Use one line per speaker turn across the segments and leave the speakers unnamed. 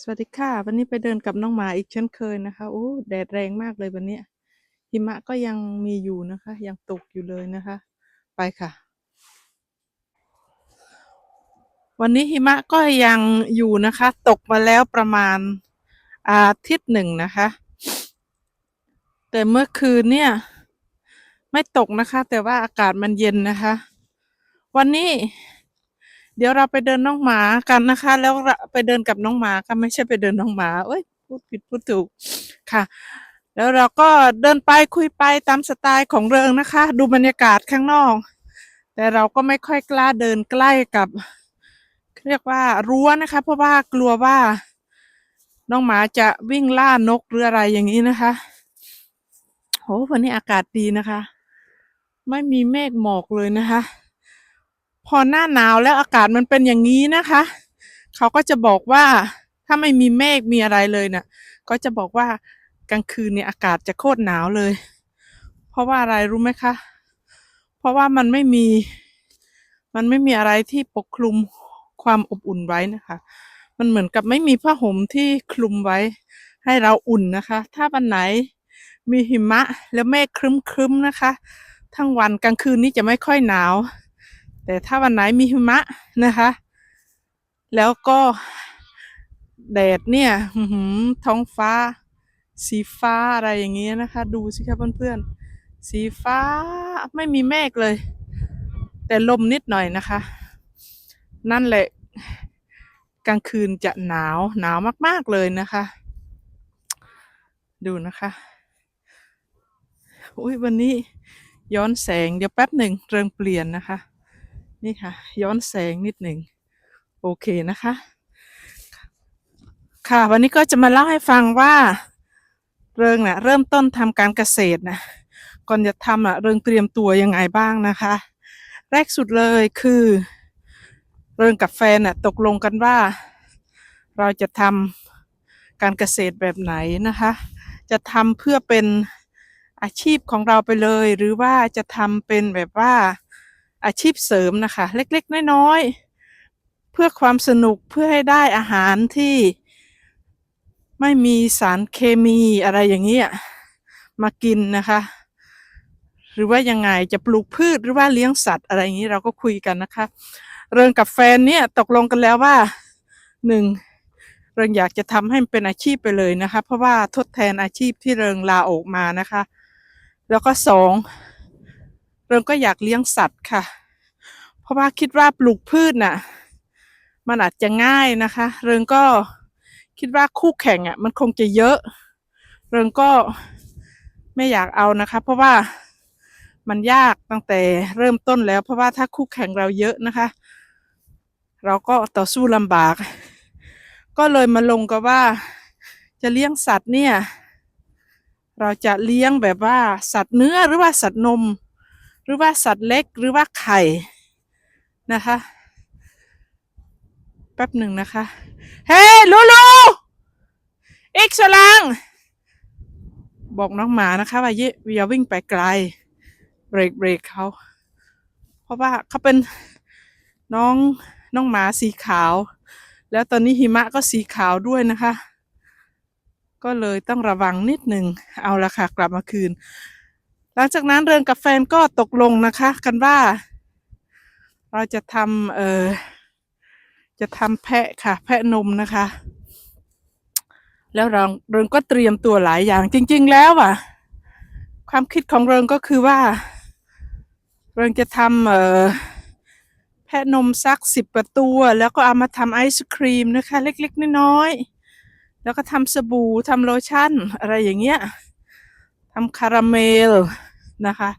สวัสดีค่ะ วันนี้ไปเดินกับน้องหมาอีกเช่นเคยนะคะโอ้แดดแรงมากเลยวันนี้หิมะก็ยังมีอยู่นะคะ ยังตกอยู่เลยนะคะ ไปค่ะ วันนี้หิมะก็ยังอยู่นะคะ ตกมาแล้วประมาณอาทิตย์หนึ่งนะคะ แต่เมื่อคืนเนี่ย ไม่ตกนะคะ แต่ว่าอากาศมันเย็นนะคะ วันนี้ เดี๋ยวเราไปเดินน้องหมากันนะคะ แล้วไปเดินกับน้องหมาค่ะไม่ใช่ไปเดินน้องหมาเอ้ยพูดผิดพูดถูกค่ะ แล้วเราก็เดินไปคุยไปตามสไตล์ของเริงนะคะ ดูบรรยากาศข้างนอก แต่เราก็ไม่ค่อยกล้าเดินใกล้กับเรียกว่ารั้วนะคะ เพราะว่ากลัวว่า น้องหมาจะวิ่งล่านกหรืออะไรอย่างนี้นะคะโหวันนี้อากาศดีนะคะ ไม่มีเมฆหมอกเลยนะคะ พอหน้าหนาวแล้วอากาศมันเป็นอย่างนี้นะคะ เขาก็จะบอกว่าถ้าไม่มีเมฆมีอะไรเลยน่ะก็จะบอกว่ากลางคืนเนี่ยอากาศจะโคตรหนาวเลย เพราะว่าอะไรรู้ไหมคะ เพราะว่ามันไม่มี มันไม่มีอะไรที่ปกคลุมความอบอุ่นไว้นะคะ มันเหมือนกับไม่มีผ้าห่มที่คลุมไว้ ให้เราอุ่นนะคะ ถ้าวันไหนมีหิมะแล้วเมฆครึ้มๆนะคะ ทั้งวันกลางคืนนี้จะไม่ค่อยหนาว แต่ถ้าวันไหนมีหิมะนะคะ แล้วก็แดดเนี่ยท้องฟ้า สีฟ้าอะไรอย่างเงี้ยนะคะ ดูสิคะเพื่อนๆ สีฟ้าไม่มีเมฆเลย แต่ลมนิดหน่อยนะคะ นั่นแหละกลางคืนจะหนาวหนาวมาก ๆ เลยนะคะ ดูนะคะ อุ้ยวันนี้ย้อนแสงเดี๋ยวแป๊บหนึ่งเริ่งเปลี่ยนนะคะ นี่ค่ะ ย้อนแสงนิดหนึ่งโอเคนะคะ ค่ะวันนี้ก็จะมาเล่าให้ฟังว่า เริงเนะ่ะเริ่มต้นทำการเกษตรนะก่อนจะทำอะเริงเตรียมตัวยังไงบ้างนะคะ แรกสุดเลยคือ เริงกับแฟนน่ะตกลงกันว่า เราจะทำการเกษตรแบบไหนนะคะ จะทำเพื่อเป็นอาชีพของเราไปเลย หรือว่าจะทำเป็นแบบว่า อาชีพเสริมนะคะ เล็กๆ น้อยๆ เพื่อความสนุกเพื่อให้ได้อาหารที่ไม่มีสารเคมีอะไรอย่างเงี้มากินนะคะ หรือว่ายังไงจะปลูกพืชหรือว่าเลี้ยงสัตว์อะไรอย่างนี้เราก็คุยกันนะคะ เริงกับแฟนเนี่ยตกลงกันแล้วว่าหนึ่งเริงอยากจะทำให้มันเป็นอาชีพไปเลยนะคะ เพราะว่าทดแทนอาชีพที่เริงลาออกมานะคะ แล้วก็สอง เริงก็อยากเลี้ยงสัตว์ค่ะ เพราะว่าคิดว่าปลูกพืชน่ะ มันอาจจะง่ายนะคะ เริงก็คิดว่าคู่แข่งอะ มันคงจะเยอะ เริงก็ไม่อยากเอานะคะ เพราะว่ามันยากตั้งแต่เริ่มต้นแล้ว เพราะว่าถ้าคู่แข่งเราเยอะนะคะ เราก็ต่อสู้ลำบาก ก็เลยมาลงกับว่า จะเลี้ยงสัตว์เนี่ย เราจะเลี้ยงแบบว่าสัตว์เนื้อหรือว่าสัตว์นม หรือว่าสัตว์เล็กหรือว่าไข่นะคะ แป๊บหนึ่งนะคะ เฮ้ลูลูอีกสลัง บอกน้องหมานะคะว่าเยอย่าวิ่งไปไกล เบรกเบรกเขา เพราะว่าเขาเป็นน้องน้องหมาสีขาว แล้วตอนนี้หิมะก็สีขาวด้วยนะคะ ก็เลยต้องระวังนิดหนึ่งเอาละค่ะ กลับมาคืน หลังจากนั้นเรือนกับแฟนก็ตกลงนะคะ กันว่า เราจะทำเออจะทำแพะค่ะ แพะนมนะคะ แล้วเราเริงก็เตรียมตัวหลายอย่างจริง ๆ แล้วอะ ความคิดของเริงก็คือว่า เริงจะทำเออแพะนมสักสิบประตัว แล้วก็เอามาทำไอศครีมนะคะ เล็กๆน้อยๆแล้วก็ทำสบู่ทำโลชั่น อะไรอย่างเงี้ยทำคาราเมล นะคะ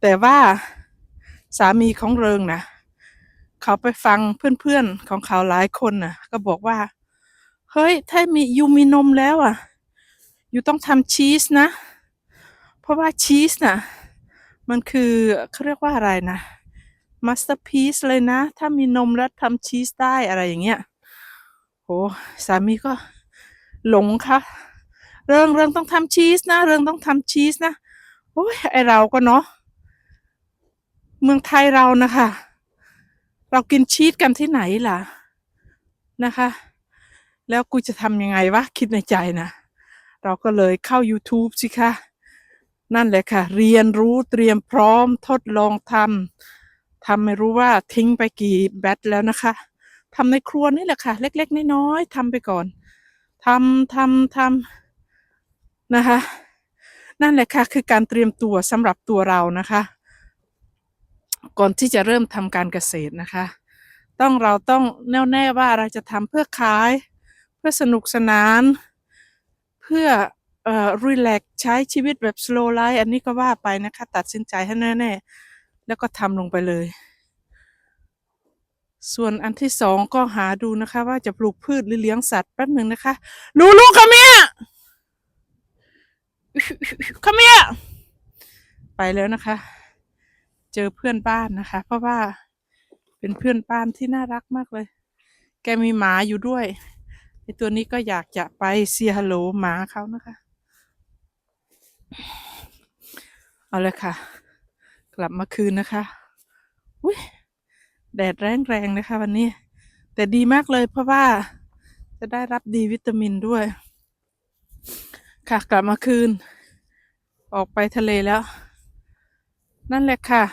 แต่ว่าสามีของเริงนะเขาไปฟังเพื่อนๆของเขาหลายคนน่ะก็บอกว่า เฮ้ย ถ้ามียูมีนมแล้วอะยูต้องทำชีสนะ เพราะว่าชีสน่ะ มันคือเขาเรียกว่าอะไรนะมาสเตอร์พีซเลยนะ ถ้ามีนมแล้วทำชีสได้อะไรอย่างเงี้ยโหสามีก็หลงค่ะ เรื่องเรื่องต้องทำชีสนะ เรื่องต้องทำชีสนะ โอ้ยไอเราก็เนาะเมืองไทยเรานะคะ เรากินชีสกันที่ไหนล่ะนะคะ แล้วกูจะทำยังไงวะ คิดในใจนะเราก็เลยเข้า YouTube สิคะนั่นแหละค่ะ เรียนรู้เตรียมพร้อมทดลองทำทำไม่รู้ว่าทิ้งไปกี่แบตแล้วนะคะทำในครัวนี่แหละค่ะ เล็ก ๆ น้อยๆทำไปก่อนทำทำทำนะคะ นั่นแหละค่ะคือการเตรียมตัวสำหรับตัวเรานะคะ ก่อนที่จะเริ่มทำการเกษตรนะคะ ต้องเราต้องแน่วแน่ว่าเราจะทำเพื่อขาย เพื่อสนุกสนาน เพื่อเอ่อรีแลกใช้ชีวิตแบบ slow life อันนี้ก็ว่าไปนะคะ ตัดสินใจให้แน่ๆแล้วก็ทำลงไปเลย ส่วนอันที่สองก็หาดูนะคะ ว่าจะปลูกพืชหรือเลี้ยงสัตว์แป๊บหนึ่งนะคะลูลูคาเมีย คาเมียไปแล้วนะคะ เจอเพื่อนบ้านนะคะ เพราะว่าเป็นเพื่อนบ้านที่น่ารักมากเลย แกมีหมาอยู่ด้วยไอตัวนี้ก็อยากจะไปเซียฮัลโหลหมาเขานะคะ เอาเลยค่ะ กลับมาคืนนะคะ อุ้ยแดดแรงแรงๆนะคะ วันนี้ แต่ดีมากเลยเพราะว่าจะได้รับดีวิตามินด้วย ค่ะ กลับมาคืน ออกไปทะเลแล้ว นั่นแหละค่ะ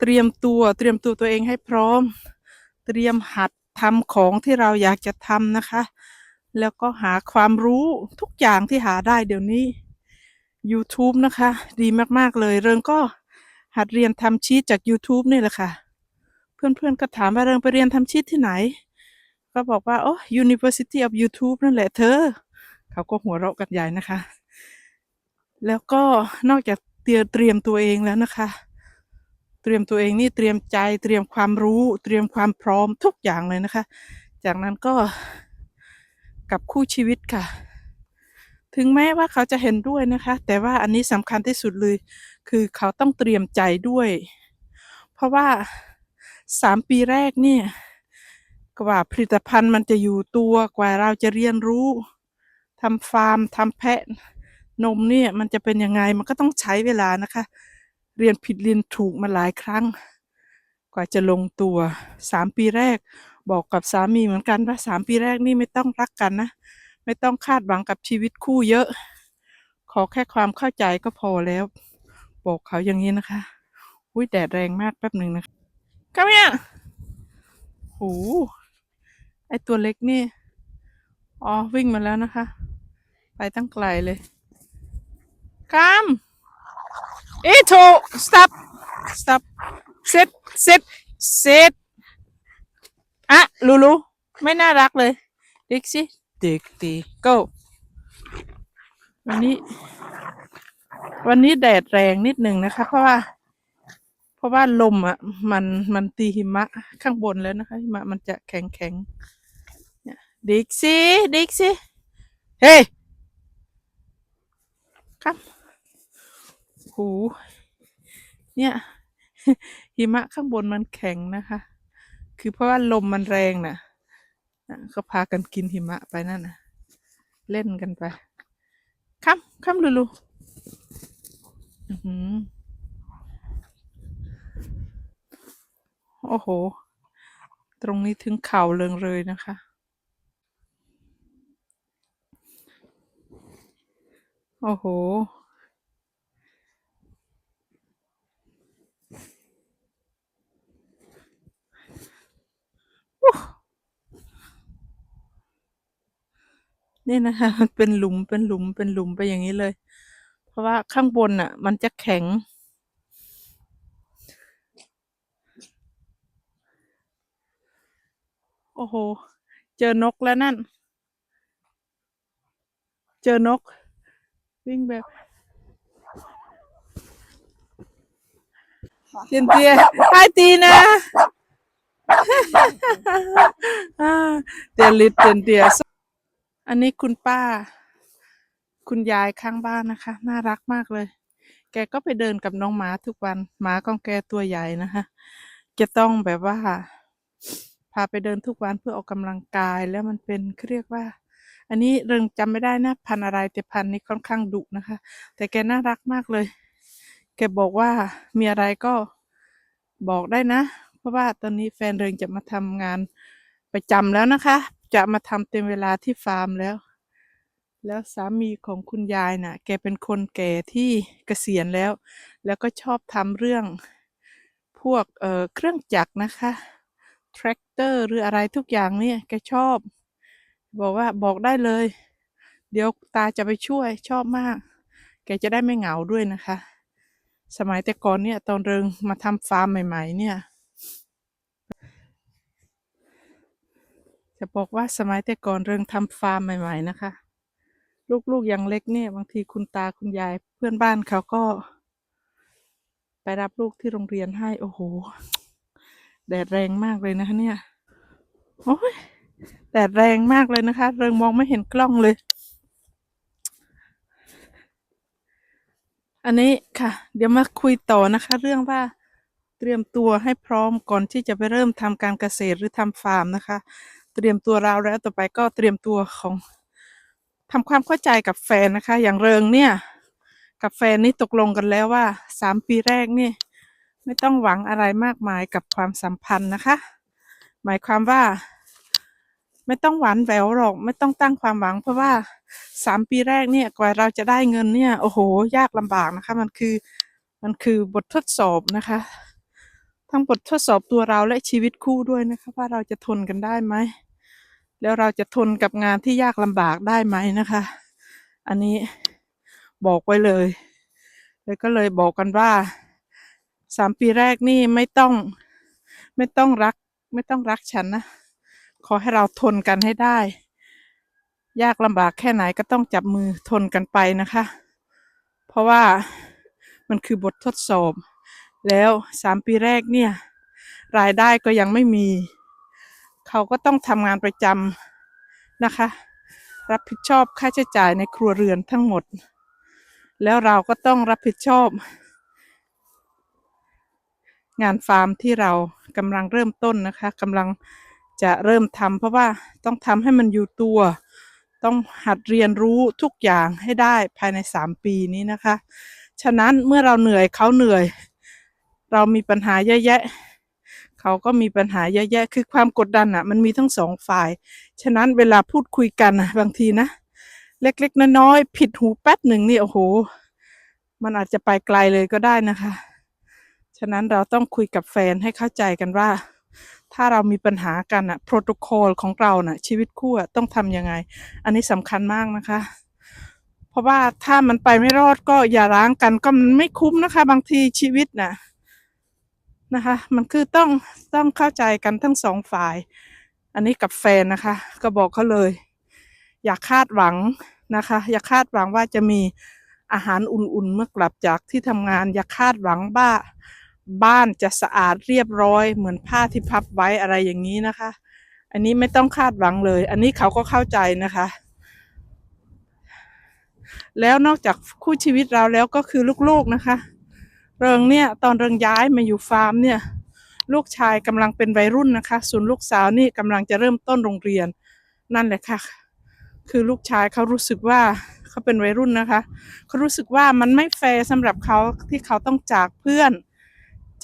เตรียมตัวเตรียมตัวตัวเองให้พร้อม เตรียมหัดทำของที่เราอยากจะทำนะคะ แล้วก็หาความรู้ทุกอย่างที่หาได้เดี๋ยวนี้ YouTube นะคะ ดีมาก ๆ เลย เริงก็หัดเรียนทำชีตจาก YouTube นี่แหละค่ะ เพื่อนๆก็ถามว่าเริงไปเรียนทำชีตที่ไหน ก็บอกว่า โอ้ University of YouTube นั่นแหละเธอ เขาก็หัวเราะกันใหญ่นะคะ แล้วก็นอกจากเตรียมเตรียมตัวเองแล้วนะคะ เตรียมตัวเองนี่เตรียมใจเตรียมความรู้ เตรียมความพร้อมทุกอย่างเลยนะคะ จากนั้นก็กับคู่ชีวิตค่ะ ถึงแม้ว่าเขาจะเห็นด้วยนะคะ แต่ว่าอันนี้สำคัญที่สุดเลย คือเขาต้องเตรียมใจด้วย เพราะว่าสามปีแรกเนี่ยกว่าผลิตภัณฑ์มันจะอยู่ตัวกว่าเราจะเรียนรู้ ทำฟาร์มทำแพะนมเนี่ยมันจะเป็นยังไงมันก็ต้องใช้เวลานะคะ เรียนผิดเรียนถูกมาหลายครั้ง กว่าจะลงตัวสามปีแรก บอกกับสามีเหมือนกันว่าสามปีแรกนี่ไม่ต้องรักกันนะ ไม่ต้องคาดหวังกับชีวิตคู่เยอะ ขอแค่ความเข้าใจก็พอแล้ว บอกเขาอย่างนี้นะคะอุ้ยแดดแรงมากแป๊บหนึ่งนะคะก็เนี่ยโหไอตัวเล็กนี่ อ๋อ วิ่งมาแล้วนะคะ ไปตั้งไกลเลยคามเอโ stop stop sit sit sit อะลูลูไม่น่ารักเลยเด็กสิเด็กตี go วันนี้ วันนี้แดดแรงนิดหนึ่งนะคะ เพราะว่า เพราะว่าลมอะ มันมันตีหิมะข้างบนแล้วนะคะหิมะมันจะแข็งแข็ง ดิกซี่ดิกซี่เฮ้ยครับหูเนี่ยหิมะข้างบนมันแข็งนะคะ คือเพราะว่าลมมันแรงน่ะน่ะก็พากันกินหิมะไปนั่นน่ะเล่นกันไปข้ามข้ามลูลูอื้อหือโอ้โห ตรงนี้ถึงเข่าเริงเลยนะคะ โอ้โห นี่นะคะมันเป็นหลุมเป็นหลุมเป็นหลุมไปอย่างนี้เลย เพราะว่าข้างบนอะ มันจะแข็ง โอ้โห เจอนกแล้วนั่น เจอนก วิ่งแบบเตียนเตียไฮตีนะอ่าเตียนลิดเตียนเตียอันนี้คุณป้า คุณยายข้างบ้านนะคะ น่ารักมากเลย แกก็ไปเดินกับน้องหมาทุกวันหมาของแกตัวใหญ่นะคะจะต้องแบบว่า พาไปเดินทุกวันเพื่อออกกำลังกายแล้วมันเป็นเขาเรียกว่า อันนี้เริงจำไม่ได้นะพันอะไรแต่พันนี้ค่อนข้างดุนะคะ แต่แกน่ารักมากเลย แกบอกว่ามีอะไรก็บอกได้นะ เพราะว่าตอนนี้แฟนเริงจะมาทำงานประจำแล้วนะคะ จะมาทำเต็มเวลาที่ฟาร์มแล้ว แล้วสามีของคุณยายน่ะ แกเป็นคนแก่ที่เกษียณแล้ว แล้วก็ชอบทำเรื่องพวกเเครื่องจักรนะคะแทรกเตอร์หรืออะไรทุกอย่างเนี่ยแกชอบ บอกว่าบอกได้เลย เดี๋ยวตาจะไปช่วยชอบมาก แกจะได้ไม่เหงาด้วยนะคะ สมัยแต่ก่อนเนี่ย ตอนเริงมาทำฟาร์มใหม่ ๆ เนี่ย จะบอกว่าสมัยแต่ก่อนเริงทำฟาร์มใหม่ ๆ นะคะ ลูกๆยังเล็กเนี่ยบางทีคุณตาคุณยายเพื่อนบ้านเขาก็ ไปรับลูกที่โรงเรียนให้ โอ้โห แดดแรงมากเลยนะคะเนี่ย โอ้ย แดดแรงมากเลยนะคะ เริงมองไม่เห็นกล้องเลย อันนี้ค่ะ เดี๋ยวมาคุยต่อนะคะ เรื่องว่าเตรียมตัวให้พร้อมก่อนที่จะไปเริ่มทำการเกษตรหรือทำฟาร์มนะคะ เตรียมตัวเราแล้วต่อไปก็เตรียมตัวของทำความเข้าใจกับแฟนนะคะ อย่างเริงเนี่ย กับแฟนนี่ตกลงกันแล้วว่าสามปีแรกนี่ ไม่ต้องหวังอะไรมากมายกับความสัมพันธ์นะคะ หมายความว่า ไม่ต้องหวานแหววหรอก ไม่ต้องตั้งความหวัง เพราะว่าสามปีแรกเนี่ยกว่าเราจะได้เงินเนี่ย โอ้โห ยากลำบากนะคะ มันคือมันคือบททดสอบนะคะ ทั้งบททดสอบตัวเราและชีวิตคู่ด้วยนะคะว่าเราจะทนกันได้ไหมแล้วเราจะทนกับงานที่ยากลำบากได้ไหมนะคะ อันนี้บอกไว้เลยแล้วก็เลยบอกกันว่าสามปีแรกนี่ไม่ต้อง ไม่ต้องรัก ไม่ต้องรักฉันนะ ขอให้เราทนกันให้ได้ ยากลำบากแค่ไหนก็ต้องจับมือทนกันไปนะคะ เพราะว่ามันคือบททดสอบ แล้วสามปีแรกเนี่ย รายได้ก็ยังไม่มี เขาก็ต้องทำงานประจำนะคะ รับผิดชอบค่าใช้จ่ายในครัวเรือนทั้งหมด แล้วเราก็ต้องรับผิดชอบ งานฟาร์มที่เรากำลังเริ่มต้นนะคะกำลัง จะเริ่มทำเพราะว่าต้องทำให้มันอยู่ตัว ต้องหัดเรียนรู้ทุกอย่างให้ได้ภายในสามปีนี้นะคะ ฉะนั้นเมื่อเราเหนื่อยเขาเหนื่อย เรามีปัญหาเยอะแยะเขาก็มีปัญหาเยอะแยะ คือความกดดันอะ มันมีทั้งสองฝ่าย ฉะนั้นเวลาพูดคุยกันบางทีนะ เล็กๆน้อยๆผิดหูแป๊บหนึ่งนี่โอ้โห มันอาจจะไปไกลเลยก็ได้นะคะ ฉะนั้นเราต้องคุยกับแฟนให้เข้าใจกันว่า ถ้าเรามีปัญหากันอะโปรโตคอลของเราน่ะ ชีวิตคู่อะต้องทำยังไง อันนี้สำคัญมากนะคะ เพราะว่าถ้ามันไปไม่รอดก็อย่าร้างกันก็มันไม่คุ้มนะคะ บางทีชีวิตน่ะนะคะ มันคือต้องต้องเข้าใจกันทั้งสองฝ่าย อันนี้กับแฟนนะคะ ก็บอกเขาเลย อย่าคาดหวังนะคะ อย่าคาดหวังว่าจะมีอาหารอุ่นๆเมื่อกลับจากที่ทำงาน อย่าคาดหวังว่า บ้านจะสะอาดเรียบร้อย เหมือนผ้าที่พับไว้อะไรอย่างนี้นะคะ อันนี้ไม่ต้องคาดหวังเลย อันนี้เขาก็เข้าใจนะคะ แล้วนอกจากคู่ชีวิตเราแล้วก็คือลูกๆนะคะ เริงเนี่ยตอนเริงย้ายมาอยู่ฟาร์มเนี่ยลูกชายกำลังเป็นวัยรุ่นนะคะ ส่วนลูกสาวนี่กำลังจะเริ่มต้นโรงเรียน นั่นแหละค่ะ คือลูกชายเขารู้สึกว่าเขาเป็นวัยรุ่นนะคะ เขารู้สึกว่ามันไม่แฟร์สำหรับเขาที่เขาต้องจากเพื่อน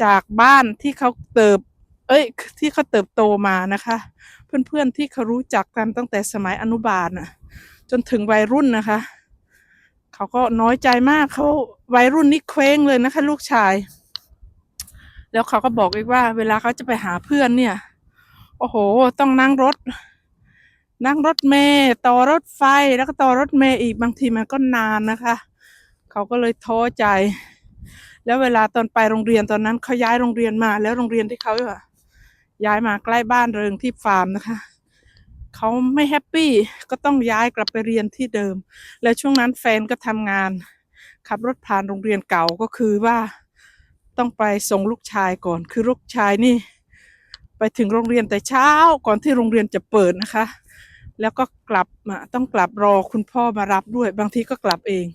จากบ้านที่เขาเติบ เอ้ย ที่เขาเติบโตมานะคะ เพื่อนๆที่เขารู้จักกันตั้งแต่สมัยอนุบาลน่ะ จนถึงวัยรุ่นนะคะ เขาก็น้อยใจมากเขาวัยรุ่นนี่เคว้งเลยนะคะ ลูกชาย แล้วเขาก็บอกอีกว่า เวลาเขาจะไปหาเพื่อนเนี่ย โอ้โห ต้องนั่งรถ นั่งรถเมล์ต่อรถไฟแล้วก็ต่อรถเมล์อีกบางทีมันก็นานนะคะ เขาก็เลยท้อใจ แล้วเวลาตอนไปโรงเรียนตอนนั้นเขาย้ายโรงเรียนมา แล้วโรงเรียนที่เขาอะย้ายมาใกล้บ้านเริงที่ฟาร์มนะคะเขาไม่แฮปปี้ก็ต้องย้ายกลับไปเรียนที่เดิม แล้วช่วงนั้นแฟนก็ทำงาน ขับรถผ่านโรงเรียนเก่าก็คือว่าต้องไปส่งลูกชายก่อน คือลูกชายนี่ ไปถึงโรงเรียนแต่เช้าก่อนที่โรงเรียนจะเปิดนะคะ แล้วก็กลับมาต้องกลับรอคุณพ่อมารับด้วย บางทีก็กลับเอง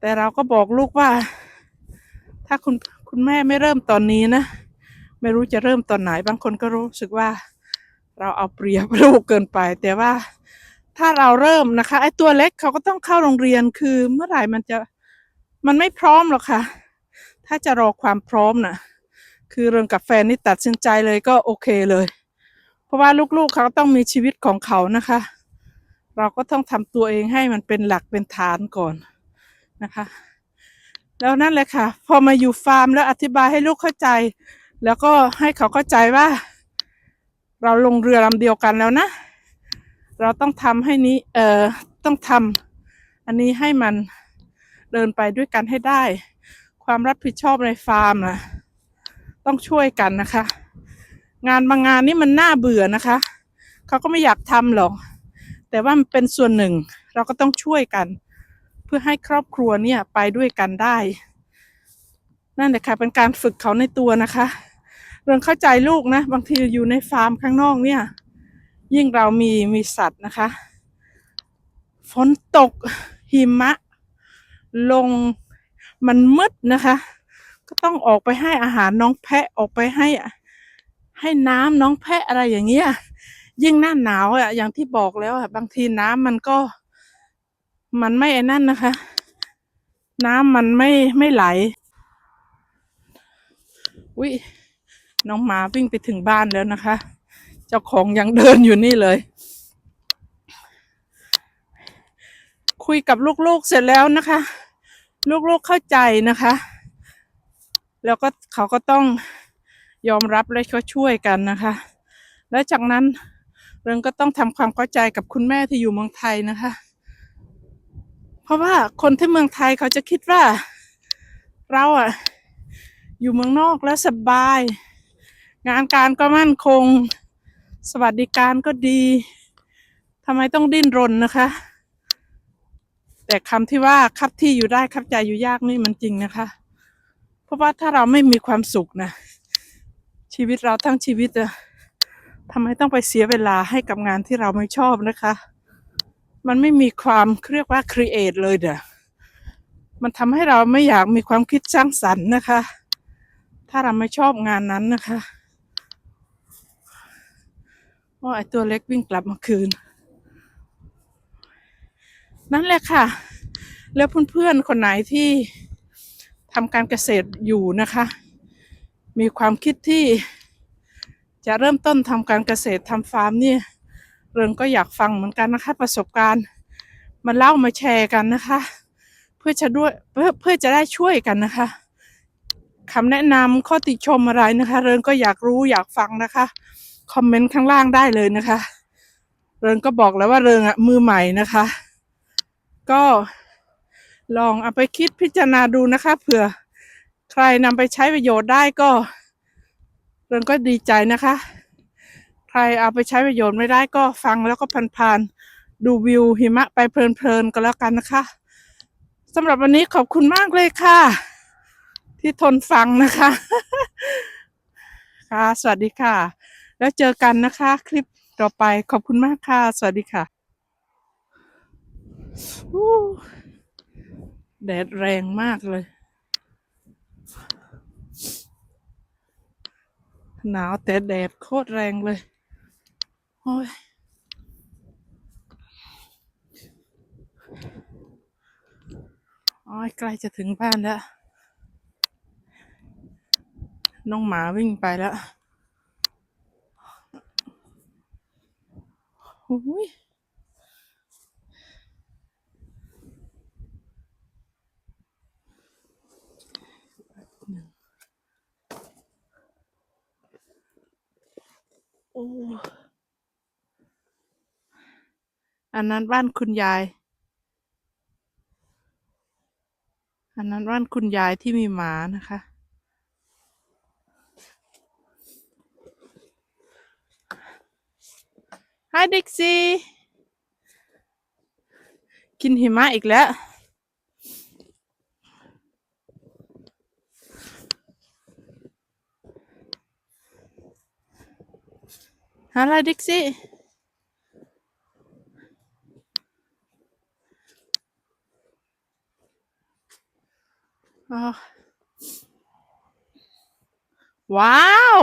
แต่เราก็บอกลูกว่า ถ้าคุณคุณแม่ไม่เริ่มตอนนี้นะ ไม่รู้จะเริ่มตอนไหนบางคนก็รู้สึกว่า เราเอาเปรียบลูกเกินไป แต่ว่าถ้าเราเริ่มนะคะ ไอ้ตัวเล็กเขาก็ต้องเข้าโรงเรียนคือเมื่อไหร่มันจะมันไม่พร้อมหรอกค่ะ ถ้าจะรอความพร้อมน่ะ คือเรื่องกับแฟนนี่ตัดสินใจเลยก็โอเคเลย เพราะว่าลูกๆเขาต้องมีชีวิตของเขานะคะ เราก็ต้องทำตัวเองให้มันเป็นหลักเป็นฐานก่อนนะคะ แล้วนั่นแหละค่ะ พอมาอยู่ฟาร์มแล้วอธิบายให้ลูกเข้าใจ แล้วก็ให้เขาเข้าใจว่า เราลงเรือลำเดียวกันแล้วนะ เราต้องทำให้นี้เอ่อต้องทำอันนี้ให้มันเดินไปด้วยกันให้ได้ ความรับผิดชอบในฟาร์มนะต้องช่วยกันนะคะ งานบางงานนี่มันน่าเบื่อนะคะ เขาก็ไม่อยากทำหรอก แต่ว่ามันเป็นส่วนหนึ่ง เราก็ต้องช่วยกัน พื่อให้ครอบครัวเนี่ยไปด้วยกันได้ นั่นแหละค่ะ เป็นการฝึกเขาในตัวนะคะ เรื่องเข้าใจลูกนะ บางทีอยู่ในฟาร์มข้างนอกเนี่ย ยิ่งเรามีมีสัตว์นะคะ ฝนตกหิมะ ลงมันมืดนะคะ ก็ต้องออกไปให้อาหารน้องแพะออกไปให้ให้น้ำน้องแพะอะไรอย่างเงี้ยยิ่งหน้าหนาวอะอย่างที่บอกแล้วอะบางทีน้ำมันก็ มันไม่ไอ้นั่นนะคะ น้ำมันไม่ไม่ไหลอุ้ยน้องหมาวิ่งไปถึงบ้านแล้วนะคะ เจ้าของยังเดินอยู่นี่เลย คุยกับลูกๆเสร็จแล้วนะคะ ลูกๆเข้าใจนะคะ แล้วก็เขาก็ต้องยอมรับและเขาช่วยกันนะคะ และจากนั้นเริงก็ต้องทำความเข้าใจกับคุณแม่ที่อยู่เมืองไทยนะคะ ราะว่าคนที่เมืองไทยเขาจะคิดว่า เราอะอยู่เมืองนอกแล้วสบาย งานการก็มั่นคง สวัสดิการก็ดีทำไมต้องดิ้นรนนะคะ แต่คำที่ว่าคับที่อยู่ได้คับใจอยู่ยากนี่มันจริงนะคะ เพราะว่าถ้าเราไม่มีความสุขนะชีวิตเราทั้งชีวิตอะทำไมต้องไปเสียเวลาให้กับงานที่เราไม่ชอบนะคะ มันไม่มีความเรียกว่าครีเอทเลยเด้อมันทำให้เราไม่อยากมีความคิดสร้างสรรค์นะคะ ถ้าเราไม่ชอบงานนั้นนะคะว่าไอตัวเล็กวิ่งกลับมาคืน นั่นแหละค่ะ แล้วเพื่อนๆคนไหนที่ทำการเกษตรอยู่นะคะ มีความคิดที่จะเริ่มต้นทำการเกษตรทำฟาร์มเนี่ย เริงก็อยากฟังเหมือนกันนะคะ ประสบการณ์มาเล่ามาแชร์กันนะคะ เพื่อจะด้วยเพื่อเพื่อจะได้ช่วยกันนะคะคำแนะนำข้อติชมอะไรนะคะ เริงก็อยากรู้อยากฟังนะคะคอมเมนต์ข้างล่างได้เลยนะคะ เริงก็บอกแล้วว่าเริงอะมือใหม่นะคะ ก็ลองเอาไปคิดพิจารณาดูนะคะเผื่อใครนำไปใช้ประโยชน์ได้ก็ เริงก็ดีใจนะคะ ใครเอาไปใช้ประโยชน์ไม่ได้ก็ฟังแล้วก็ผ่านๆดูวิวหิมะไปเพลินๆก็แล้วกันนะคะสำหรับวันนี้ขอบคุณมากเลยค่ะ ที่ทนฟังนะคะ ค่ะ สวัสดีค่ะ แล้วเจอกันนะคะ คลิปต่อไปขอบคุณมากค่ะ สวัสดีค่ะแดดแรงมากเลย หนาวแต่แดดโคตรแรงเลย อ้ยโอ้ยใกล้จะถึงบ้านแล้ว น้องหมาวิ่งไปแล้วโอ้ยโอ้ อันนั้นบ้านคุณยาย อันนั้นบ้านคุณยายที่มีหมานะคะฮายดิกซี่กินหิมะอีกแล้วฮัลโหลดิกซี่ อ๋อว้าว